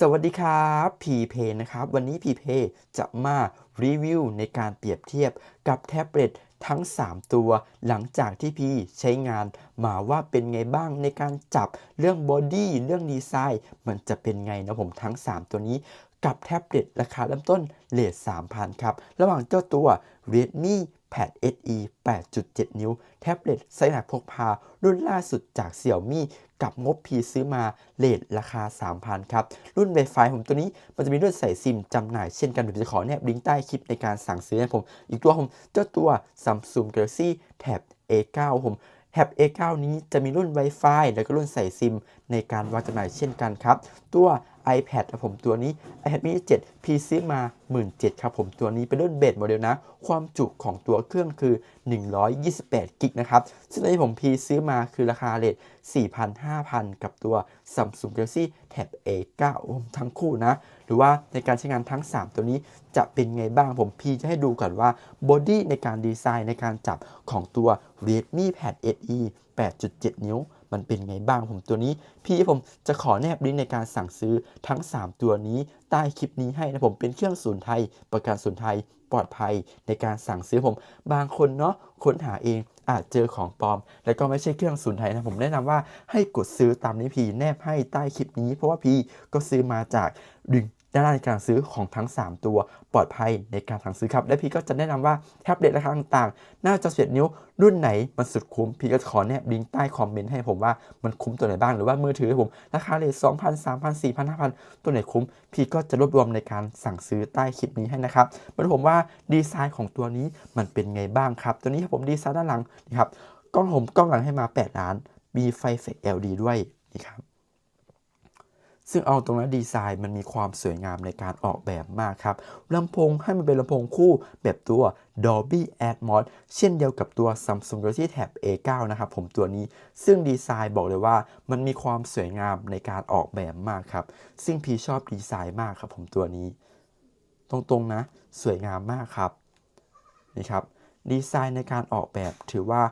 สวัสดีครับพีเพนะครับ วันนี้พีเพจะมารีวิวในการเปรียบเทียบกับแท็บเล็ตทั้ง 3 ตัว หลังจากที่พี่ใช้งานมาว่าเป็นไงบ้างในการจับเรื่องบอดี้เรื่องดีไซน์มันจะเป็นไงนะผมทั้ง 3 ตัวนี้กับแท็บเล็ตราคาเริ่มต้นเลท3,000 ครับ ระหว่างเจ้าตัว Redmi Pad SE 8.7 นิ้ว แท็บเล็ตไซส์หนักพกพา รุ่นล่าสุดจาก Xiaomi กับงบพีซื้อมาเลทราคา 3,000 ครับ รุ่น Wi-Fi ผมตัวนี้มันจะมีรุ่นใส่ซิมจำหน่ายเช่นกันเดี๋ยวจะขอแนบลิงก์ใต้คลิปในการสั่งซื้อนะผม อีกตัวผมเจ้าตัว Samsung Galaxy Tab A9 ผมแท็บ A9 นี้จะมีรุ่น Wi-Fi แล้วก็รุ่นใส่ซิมในการวางจำหน่ายเช่นกันครับ ตัว iPad ครับผมตัวนี้ iPad mini 7พี่ซื้อมา 17,000ครับผมตัวนี้เป็นรุ่นเบสโมเดลนะ ความจุของตัวเครื่องคือ 128กิกนะครับ ซึ่งตอนนี้ผมพีซื้อมาคือราคาเลท4,500 กับตัว Samsung Galaxy Tab A9 ทั้งคู่นะ หรือว่าในการใช้งานทั้ง 3 ตัวนี้จะเป็นไงบ้างผมพีจะให้ดูก่อนว่าบอดี้ในการดีไซน์ในการจับของตัว Redmi Pad SE 8.7 นิ้ว มันเป็นไงบ้างผมตัวนี้ พี่ผมจะขอแนบลิงก์ในการสั่งซื้อทั้ง 3 ตัวนี้ใต้คลิปนี้ให้นะผมเป็นเครื่องศูนย์ไทย ประกันศูนย์ไทยปลอดภัยในการสั่งซื้อผม บางคนเนาะค้นหาเองอาจเจอของปลอม แล้วก็ไม่ใช่เครื่องศูนย์ไทยนะผมแนะนำว่าให้กดซื้อตามนี้พีแนบให้ใต้คลิปนี้ เพราะว่าพีก็ซื้อมาจากลิง ก์ด้านล่างในการซื้อของทั้ง 3 ตัวปลอดภัยในการสั่งซื้อครับ และพี่ก็จะแนะนำว่าแท็บเล็ตราคาต่างๆน่าจะเสียดนิ้วรุ่นไหนมันสุดคุ้ม พี่ก็ขอแนบลิงก์ใต้คอมเมนต์ให้ผมว่ามันคุ้มตัวไหนบ้าง หรือว่ามือถือผมราคาเลท2,000 3,000 4,000 5,000ตัวไหนคุ้ม พี่ก็จะรวบรวมในการสั่งซื้อใต้คลิปนี้ให้นะครับมาดูผมว่าดีไซน์ของตัวนี้มันเป็นไงบ้างครับ ตัวนี้ผมดีไซน์ด้านหลังนะครับกล้องผมกล้องหลังให้มา 8 ล้าน มีไฟเฟก LED ด้วยนี่ครับ ซึ่งเอาตรงนั้นดีไซน์มันมีความสวยงามในการออกแบบมากครับลำโพงให้มันเป็นลำโพงคู่แบบตัว Dolby Atmos เช่นเดียวกับตัว Samsung Galaxy Tab A9 นะครับผมตัวนี้ซึ่งดีไซน์บอกเลยว่ามันมีความสวยงามในการออกแบบมากครับ ซึ่งพี่ชอบดีไซน์มากครับผมตัวนี้ ตรงๆนะ สวยงามมากครับนี่ครับ ดีไซน์ในการออกแบบถือว่า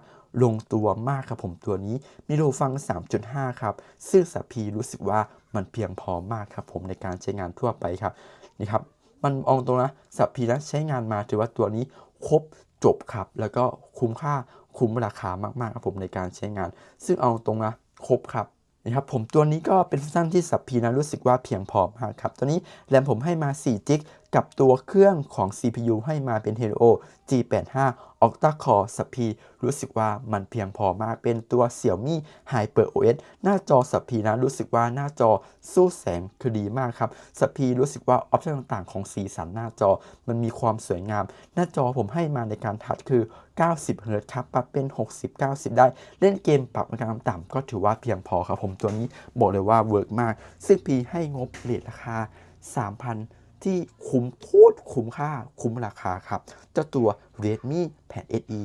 ลงตัวมากครับผมตัวนี้มีรูฟัง 3.5 ครับ ซึ่งสัพพีรู้สึกว่ามันเพียงพอมากครับผมในการใช้งานทั่วไปครับนี่ครับ มันเองตรงนะสัพพีนะใช้งานมาถือว่าตัวนี้ครบจบครับ แล้วก็คุ้มค่าคุ้มราคามากๆครับผมในการใช้งาน ซึ่งเอาตรงนะครบครับนะครับผมตัวนี้ก็เป็นฟังก์ชันที่สับพีนะรู้สึกว่าเพียงพอมากครับตัวนี้แรมผมให้มา4จิก กับตัวเครื่องของ CPU ให้มาเป็น Helio G85 Octa Core สับพีรู้สึกว่ามันเพียงพอมากเป็นตัว Xiaomi Hyper OS หน้าจอสับพีนะรู้สึกว่าหน้าจอสู้แสงคือดีมากครับสับพีรู้สึกว่าออปชั่นต่างๆ ของสีสันหน้าจอมันมีความสวยงาม หน้าจอผมให้มาในการทัดคือ 90เฮิรตซ์ครับปรับเป็น 60 90 ได้ เล่นเกมปรับในการต่ำก็ถือว่าเพียงพอครับผมตัวนี้บอกเลยว่าเวิร์กมากซึ่งพีให้งบเลทราคา 3,000 ที่คุ้มโคตรคุ้มค่า คุ้มราคาครับ เจ้าตัว Redmi Pad SE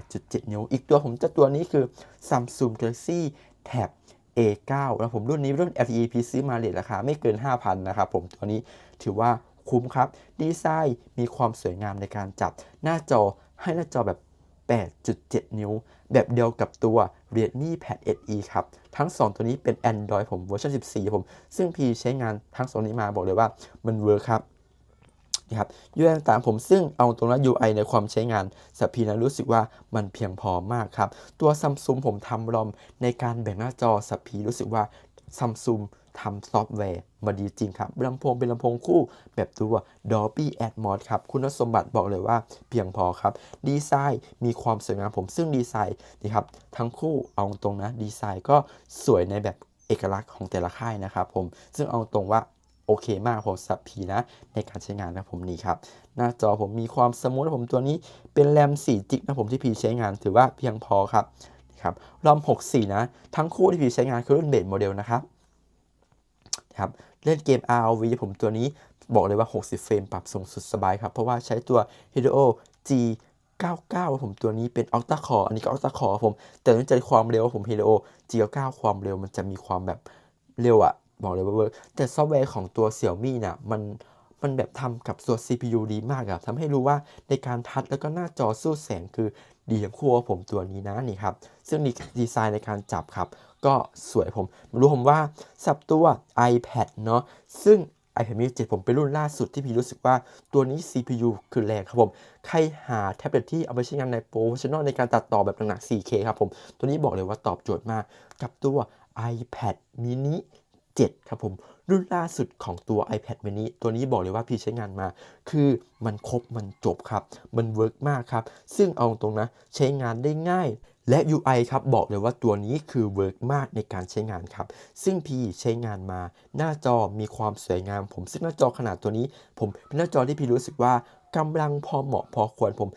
8.7 นิ้ว อีกตัวผมเจ้าตัวนี้คือ Samsung Galaxy Tab A9 แล้วผมรุ่นนี้รุ่น LTE พีซื้อมาเลทราคาไม่เกิน 5,000 นะครับผมตัวนี้ถือว่าคุ้มครับ ดีไซน์มีความสวยงามในการจับหน้าจอให้หน้าจอแบบ 8.7 นิ้ว แบบเดียวกับตัว r e d m e Pad SE ครับ ทั้ง 2 ตัวนี้เป็น Android ผมเวอร์ชัน14 ผม ซึ่งพี่ใช้งานทั้ง 2 นี้มาบอกเลยว่ามันเวิร์คครับนะครับ UI ต่างๆผมซึ่งเอาตรงนั้น UI ในความใช้งานสัพพีนะรู้สึกว่ามันเพียงพอมากครับ ตัวซัมซุงผมทำรอมในการแบ่งหน้าจอสัพีรู้สึกว่า Samsung ทำซอฟต์แวร์มาดีจริงครับลำโพงเป็นลำโพงคู่แบบตัว Dolby Atmos ครับ คุณสมบัติบอกเลยว่าเพียงพอครับ ดีไซน์มีความสวยงามผมซึ่งดีไซน์นี่ครับ ทั้งคู่เอาตรงนะ ดีไซน์ก็สวยในแบบเอกลักษณ์ของแต่ละค่ายนะครับผม ซึ่งเอาตรงว่าโอเคมากผมสับพีนะ ในการใช้งานนะผมนี่ครับ หน้าจอผมมีความสมูทผมตัวนี้เป็นแรม4จิกนะผมที่พีใช้งานถือว่าเพียงพอครับนะครับรอม64นะ ทั้งคู่ที่พีใช้งานคือรุ่นเบสโมเดลนะครับ ครับเล่นเกม ROV ผมตัวนี้บอกเลยว่า 60 เฟรมปรับสูงสุดสบายครับ เพราะว่าใช้ตัว Helio G 99ผมตัวนี้เป็น Octa Core อันนี้ก็ Octa Core ผม แต่เนื่องจากความเร็วผม Helio G 99ความเร็วมันจะมีความแบบเร็วอะบอกเลยว่าเวิร์กแต่ซอฟต์แวร์ของตัว Xiaomi น่ะมันมันแบบทำกับตัว CPU ดีมากอะทำให้รู้ว่าในการทัดแล้วก็หน้าจอสู้แสงคือ ดีทั้งคู่ผมตัวนี้นะนี่ครับ ซึ่งดีดีไซน์ในการจับครับ ก็สวยผมรู้ผมว่าสับตัว iPad เนาะซึ่ง iPad mini 7 ผมเป็นรุ่นล่าสุดที่พี่รู้สึกว่าตัวนี้ CPU คือแรงครับผม ใครหาแท็บเล็ตที่เอาไปใช้งานในโปรเฟชชั่นอลในการตัดต่อแบบหนักๆ 4K ครับผม ตัวนี้บอกเลยว่าตอบโจทย์มากกับตัว iPad mini 7 ครับผม รุ่นล่าสุดของตัว iPad mini ตัวนี้บอกเลยว่าพี่ใช้งานมา คือมันครบมันจบครับ มันเวิร์กมากครับ ซึ่งเอาตรงนะ ใช้งานได้ง่ายและ UI ครับบอกเลยว่าตัวนี้คือเวิร์กมากในการใช้งานครับ ซึ่งพี่ใช้งานมาหน้าจอมีความสวยงาม ผมซึ่งหน้าจอขนาดตัวนี้ ผมเป็นหน้าจอที่พี่รู้สึกว่า กำลังพอเหมาะพอควรผม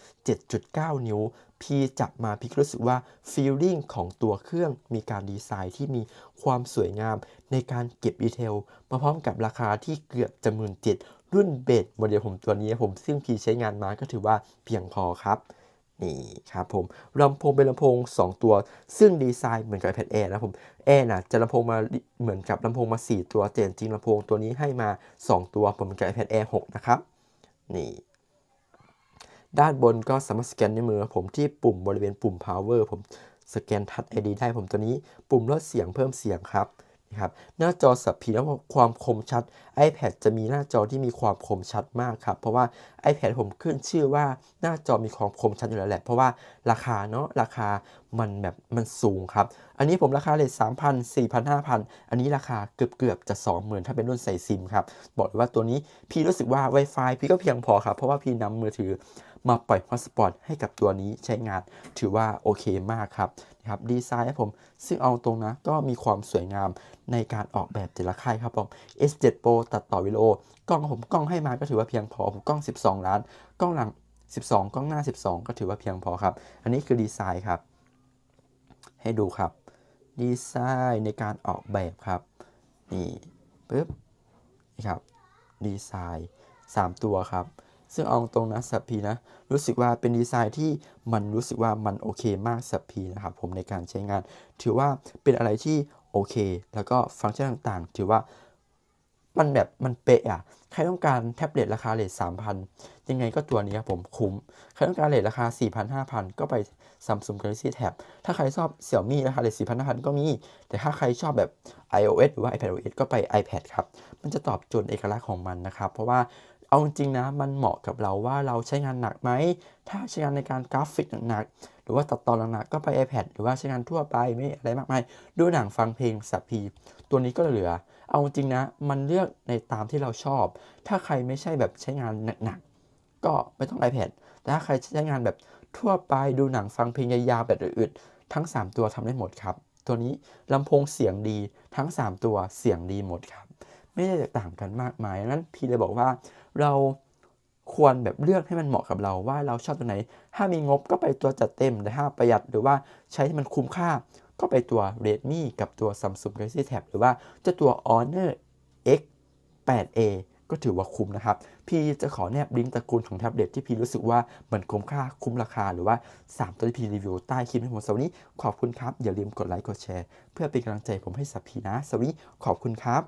7.9 นิ้ว พี่จับมาพี่รู้สึกว่าฟีลลิ่งของตัวเครื่องมีการดีไซน์ที่มีความสวยงามในการเก็บดีเทลมาพร้อมกับราคาที่เกือบจะหมื่นเจ็ดรุ่นเบสโมเดลผมตัวนี้ผมซึ่งพี่ใช้งานมาก็ถือว่าเพียงพอครับนี่ครับผมลำโพงเป็นลำโพง 2 ตัว ซึ่งดีไซน์เหมือนกับ iPad Air นะผม Air น่ะจะลำโพงมาเหมือนกับลำโพงมา 4 ตัวแต่จริงลำโพงตัวนี้ให้มา 2 ตัวผมเหมือนกับ iPad Air 6 นะครับ นี่ ด้านบนก็สามารถสแกนในมือผมที่ปุ่มบริเวณปุ่ม power ผมสแกนทัช ID ได้ผมตัวนี้ ปุ่มลดเสียงเพิ่มเสียงครับนะครับหน้าจอสับพีแล้วความคมชัด iPad จะมีหน้าจอที่มีความคมชัดมากครับ เพราะว่า iPad ผมขึ้นชื่อว่าหน้าจอมีความคมชัดอยู่แล้วแหละ เพราะว่าราคาเนาะราคามันแบบมันสูงครับ อันนี้ผมราคาเลย3,000 4,000 5,000อันนี้ราคาเกือบเกือบจะ 20,000 ถ้าเป็นรุ่นใส่ซิมครับ บอกเลยว่าตัวนี้พี่รู้สึกว่า Wi-Fi พี่ก็เพียงพอครับ เพราะว่าพี่นำมือถือ มาปล่อยฮอสปอตให้กับตัวนี้ใช้งานถือว่าโอเคมากครับนะครับดีไซน์ครับผมซึ่งเอาตรงนะก็มีความสวยงามในการออกแบบแต่ละค่ายครับผม S7 Pro ตัดต่อวิดีโอกล้องของผมกล้องให้มาก็ถือว่าเพียงพอผมกล้อง 12 ล้าน กล้องหลัง 12 กล้องหน้า 12 ก็ถือว่าเพียงพอครับ อันนี้คือดีไซน์ครับ ให้ดูครับ ดีไซน์ในการออกแบบครับ นี่ปึ๊บนี่ครับ ดีไซน์ 3 ตัวครับ ซึ่งเอาตรงนะสับพีนะ รู้สึกว่าเป็นดีไซน์ที่มันรู้สึกว่ามันโอเคมากสับพีนะครับผมในการใช้งาน ถือว่าเป็นอะไรที่โอเค แล้วก็ฟังก์ชันต่างๆ ถือว่ามันแบบมันเป๊ะอะ ใครต้องการแท็บเล็ตราคาเลท3,000ยังไงก็ตัวนี้ครับผมคุ้ม ใครต้องการเลทราคา 4,000 5,000 ก็ไป Samsung Galaxy Tab ถ้าใครชอบ Xiaomi ราคาเลท4,000 5,000 ก็มี แต่ถ้าใครชอบแบบ iOS หรือว่า iPadOS ก็ไป iPad ครับ มันจะตอบโจทย์เอกลักษณ์ของมันนะครับ เพราะว่า เอาจริงนะ มันเหมาะกับเราว่าเราใช้งานหนักไหม ถ้าใช้งานในการกราฟิกหนักๆ หรือว่าตัดต่อหนักๆ ก็ไป iPad หรือว่าใช้งานทั่วไปไม่อะไรมากมาย ดูหนังฟังเพลงสับพี ตัวนี้ก็เหลือ เอาจริงนะ มันเลือกในตามที่เราชอบ ถ้าใครไม่ใช่แบบใช้งานหนักๆ ก็ไม่ต้อง iPad แต่ถ้าใครใช้งานแบบทั่วไป ดูหนังฟังเพลงยาวๆแบบอื่นๆ ทั้ง 3 ตัวทำได้หมดครับ ตัวนี้ลำโพงเสียงดีทั้ง 3 ตัวเสียงดีหมดครับ ไม่ได้แตกต่างกันมากมายดังนั้นพี่เลยบอกว่าเราควรแบบเลือกให้มันเหมาะกับเราว่าเราชอบตัวไหน ถ้ามีงบก็ไปตัวจัดเต็มแต่ถ้าประหยัดหรือว่าใช้ให้มันคุ้มค่าก็ไปตัว Redmi กับตัว Samsung Galaxy Tab หรือว่าจ้าตัว Honor X 8A ก็ถือว่าคุ้มนะครับ พี่จะขอแนบลิงก์ตระกูลของแท็บเล็ตที่พี่รู้สึกว่ามันคุ้มค่าคุ้มราคา หรือว่า 3 ตัวที่พี่รีวิวใต้คลิปให้ผมสวัสดีขอบคุณครับ อย่าลืมกดไลค์กดแชร์ เพื่อเป็นกำลังใจผมให้สับพีนะสวัสดีขอบคุณครับ